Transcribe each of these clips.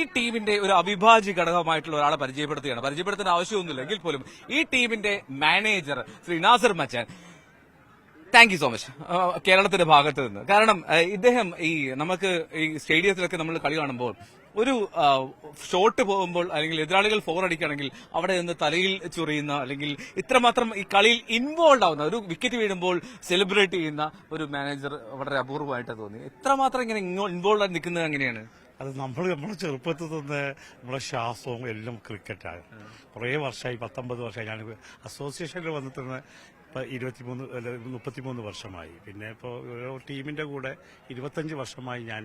ഈ ടീമിന്റെ ഒരു അവിഭാജ്യ ഘടകമായിട്ടുള്ള ഒരാളെ പരിചയപ്പെടുത്തുകയാണ്. പരിചയപ്പെടുത്തേണ്ട ആവശ്യമൊന്നുമില്ല. എങ്കിൽ പോലും ഈ ടീമിന്റെ manager Shri Nasar Machan thank you so much കേരളത്തിന്റെ ഭാഗത്ത് നിന്ന്. കാരണം ഇദ്ദേഹം ഈ നമുക്ക് ഈ സ്റ്റേഡിയത്തിലൊക്കെ നമ്മൾ കളി കാണുമ്പോൾ ഒരു ഷോട്ട് പോകുമ്പോൾ അല്ലെങ്കിൽ എതിരാളികൾ ഫോർ അടിക്കുകയാണെങ്കിൽ അവിടെ നിന്ന് തലയിൽ ചൊറിയുന്ന അല്ലെങ്കിൽ ഇത്രമാത്രം ഈ കളിയിൽ ഇൻവോൾവ് ആവുന്ന ഒരു വിക്കറ്റ് വീഴുമ്പോൾ സെലിബ്രേറ്റ് ചെയ്യുന്ന ഒരു മാനേജർ വളരെ അപൂർവമായിട്ട് തോന്നി എത്രമാത്രം ഇങ്ങനെ ഇൻവോൾവ് ആയി നിൽക്കുന്നത് എങ്ങനെയാണ്? അത് നമ്മൾ നമ്മുടെ ചെറുപ്പത്തിൽ തന്നെ നമ്മുടെ ശ്വാസവും എല്ലാം ക്രിക്കറ്റാണ് കുറേ വർഷമായി പത്തൊമ്പത് വർഷമായി ഞാൻ അസോസിയേഷനിൽ വന്നിട്ട് ഇരുപത്തിമൂന്ന് അല്ല മുപ്പത്തിമൂന്ന് വർഷമായി. പിന്നെ ഇപ്പോൾ ഓരോ ടീമിന്റെ കൂടെ ഇരുപത്തഞ്ച് വർഷമായി ഞാൻ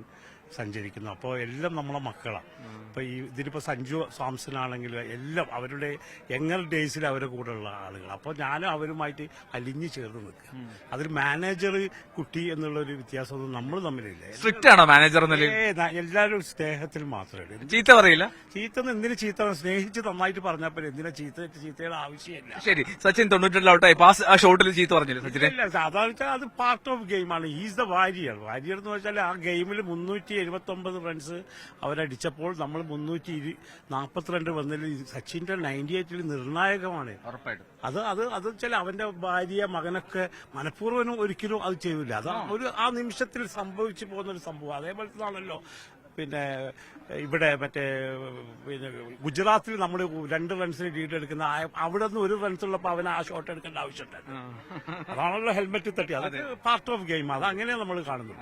സഞ്ചരിക്കുന്നു. അപ്പോൾ എല്ലാം നമ്മളെ മക്കളാണ് അപ്പോൾ ഈ ഇതിലിപ്പോൾ സഞ്ജു സാംസനാണെങ്കിലും എല്ലാം അവരുടെ യങ്ങർ ഡേയ്സിൽ അവരുടെ കൂടെ ഉള്ള ആളുകൾ അപ്പോൾ ഞാനും അവരുമായിട്ട് അലിഞ്ഞു ചേർന്ന് നിൽക്കുക. അതിൽ മാനേജർ കുട്ടി എന്നുള്ള ഒരു വ്യത്യാസമൊന്നും നമ്മൾ തമ്മിലില്ല. സ്ട്രിക്റ്റ് ആണോ മാനേജർ എല്ലാവരും സ്നേഹത്തിൽ മാത്രമേ ഉള്ളൂ. ചീത്ത പറയില്ല? ചീത്ത എന്തിനു ചീത്ത? സ്നേഹിച്ച് നന്നായിട്ട് പറഞ്ഞപ്പോൾ എന്തിനാ ചീത്ത ചീത്തയുടെ ആവശ്യമില്ല. ശരി സച്ചിൻ തൊണ്ണൂറ്റി ഔട്ടായി. പാസ് ഷോട്ടിൽ ചീത്ത പറഞ്ഞില്ല സച്ചിനെ? ഇല്ല സാധാരണ വെച്ചാൽ അത് പാർട്ട് ഓഫ് ഗെയിമാണ് ഈസ് ദ വാരിയർ വാരിയർ എന്ന് വെച്ചാൽ ആ ഗെയിമിൽ മുന്നൂറ്റി എഴുപത്തി ഒമ്പത് റൺസ് അവരടിച്ചപ്പോൾ നമ്മൾ മുന്നൂറ്റി നാൽപ്പത്തിരണ്ട് വന്നതിൽ സച്ചിന്റെ നയന്റി എയ്റ്റിൽ നിർണായകമാണ്. ഉറപ്പായിട്ടും. അത് അത് അത് വെച്ചാൽ അവന്റെ ഭാര്യ മകനൊക്കെ മനഃപൂർവം ഒരിക്കലും അത് ചെയ്യൂല. അത് ഒരു ആ നിമിഷത്തിൽ സംഭവിച്ചു പോകുന്ന ഒരു സംഭവം. അതേപോലത്തതാണല്ലോ പിന്നെ ഇവിടെ മറ്റേ പിന്നെ ഗുജറാത്തിൽ നമ്മൾ രണ്ട് റൺസിന് ലീഡ് എടുക്കുന്ന അവിടെ നിന്ന് ഒരു റൺസ് ഉള്ളപ്പോൾ അവന് ആ ഷോട്ട് എടുക്കേണ്ട ആവശ്യമുണ്ട് അതാണല്ലോ ഹെൽമെറ്റ് തട്ടി. അത് പാർട്ട് ഓഫ് ഗെയിം അത് അങ്ങനെയാണ് നമ്മൾ കാണുന്നു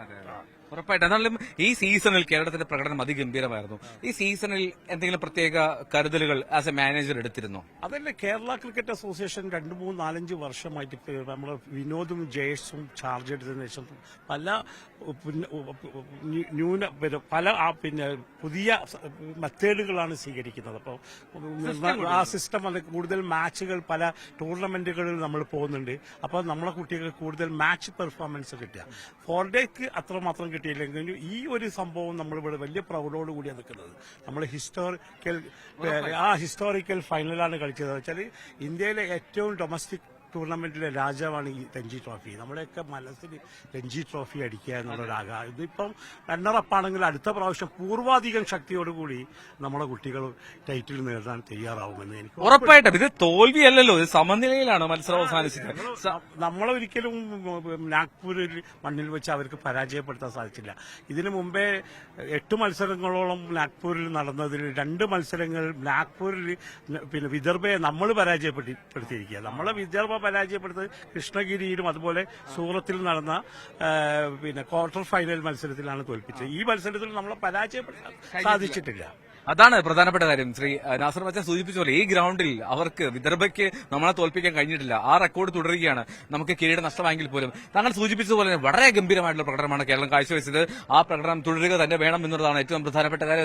ഉറപ്പായിട്ടും. എന്നാലും ഈ സീസണിൽ കേരളത്തിന്റെ പ്രകടനം അതിഗംഭീരമായിരുന്നു. ഈ സീസണിൽ എന്തെങ്കിലും പ്രത്യേക കരുതലുകൾ ആസ് എ മാനേജർ എടുത്തിരുന്നോ? അതല്ല കേരള ക്രിക്കറ്റ് അസോസിയേഷൻ രണ്ട് മൂന്ന് നാലഞ്ച് വർഷമായിട്ട് നമ്മൾ വിനോദും ജയേഷും ചാർജ് എടുത്തതിനു ശേഷം പല ന്യൂന പല പിന്നെ പുതിയ മെത്തേഡുകളാണ് സ്വീകരിക്കുന്നത്. അപ്പോൾ ആ സിസ്റ്റം അത് കൂടുതൽ മാച്ചുകൾ പല ടൂർണമെന്റുകളിൽ നമ്മൾ പോകുന്നുണ്ട്. അപ്പോൾ നമ്മളെ കുട്ടികൾക്ക് കൂടുതൽ മാച്ച് പെർഫോമൻസ് കിട്ടുക. ഫോർ ഡേക്ക് അത്രമാത്രം കിട്ടിയില്ലെങ്കിലും ഈ ഒരു സംഭവം നമ്മൾ ഇവിടെ വലിയ പ്രൗഢോട് കൂടിയാണ് നിൽക്കുന്നത്. നമ്മൾ ഹിസ്റ്റോറിക്കൽ ആ ഹിസ്റ്റോറിക്കൽ ഫൈനലാണ് കളിച്ചത്. വെച്ചാൽ ഇന്ത്യയിലെ ഏറ്റവും ഡൊമസ്റ്റിക് ടൂർണമെന്റിലെ രാജാവാണ് ഈ രഞ്ജി ട്രോഫി. നമ്മുടെയൊക്കെ മനസ്സിൽ രഞ്ജി ട്രോഫി അടിക്കുക എന്നുള്ളൊരു ആഗ്രഹം ഇതിപ്പം റണ്ണറപ്പാണെങ്കിൽ അടുത്ത പ്രാവശ്യം പൂർവാധികം ശക്തിയോടുകൂടി നമ്മുടെ കുട്ടികൾ ടൈറ്റിൽ നേടാൻ തയ്യാറാവുമെന്ന് എനിക്ക് ഉറപ്പായിട്ടും. ഇത് തോൽവിയല്ലല്ലോ. ഇത് സമനിലയിലാണ് മത്സരം അവസാനിച്ചത്. നമ്മളൊരിക്കലും നാഗ്പൂരിൽ മണ്ണിൽ വെച്ച് അവർക്ക് പരാജയപ്പെടുത്താൻ സാധിച്ചില്ല. ഇതിനു മുമ്പേ എട്ട് മത്സരങ്ങളോളം നാഗ്പൂരിൽ നടന്നതിൽ രണ്ട് മത്സരങ്ങൾ നാഗ്പൂരിൽ പിന്നെ വിദർഭയെ നമ്മൾ പരാജയപ്പെടുത്തിയിരിക്കുക നമ്മളെ വിദർഭ പരാജയപ്പെടുത്തത് കൃഷ്ണഗിരിയിലും അതുപോലെ സൂറത്തിൽ നടന്ന പിന്നെ ക്വാർട്ടർ ഫൈനൽ മത്സരത്തിലാണ് തോൽപ്പിച്ചത്. ഈ മത്സരത്തിൽ നമ്മളെ പരാജയപ്പെടുത്താൻ സാധിച്ചിട്ടില്ല. അതാണ് പ്രധാനപ്പെട്ട കാര്യം. ശ്രീ നാസർ മച്ച സൂചിപ്പിച്ച പോലെ ഈ ഗ്രൗണ്ടിൽ അവർക്ക് വിദർഭയ്ക്ക് നമ്മളെ തോൽപ്പിക്കാൻ കഴിഞ്ഞിട്ടില്ല. ആ റെക്കോർഡ് തുടരുകയാണ്. നമുക്ക് കിരീടം നഷ്ടമായെങ്കിൽ പോലും. താങ്കൾ സൂചിപ്പിച്ചതുപോലെ തന്നെ വളരെ ഗംഭീരമായിട്ടുള്ള പ്രകടനമാണ് കേരളം കാഴ്ചവെച്ചത്. ആ പ്രകടനം തുടരുക തന്നെ വേണം എന്നുള്ളതാണ് ഏറ്റവും പ്രധാനപ്പെട്ട കാര്യം.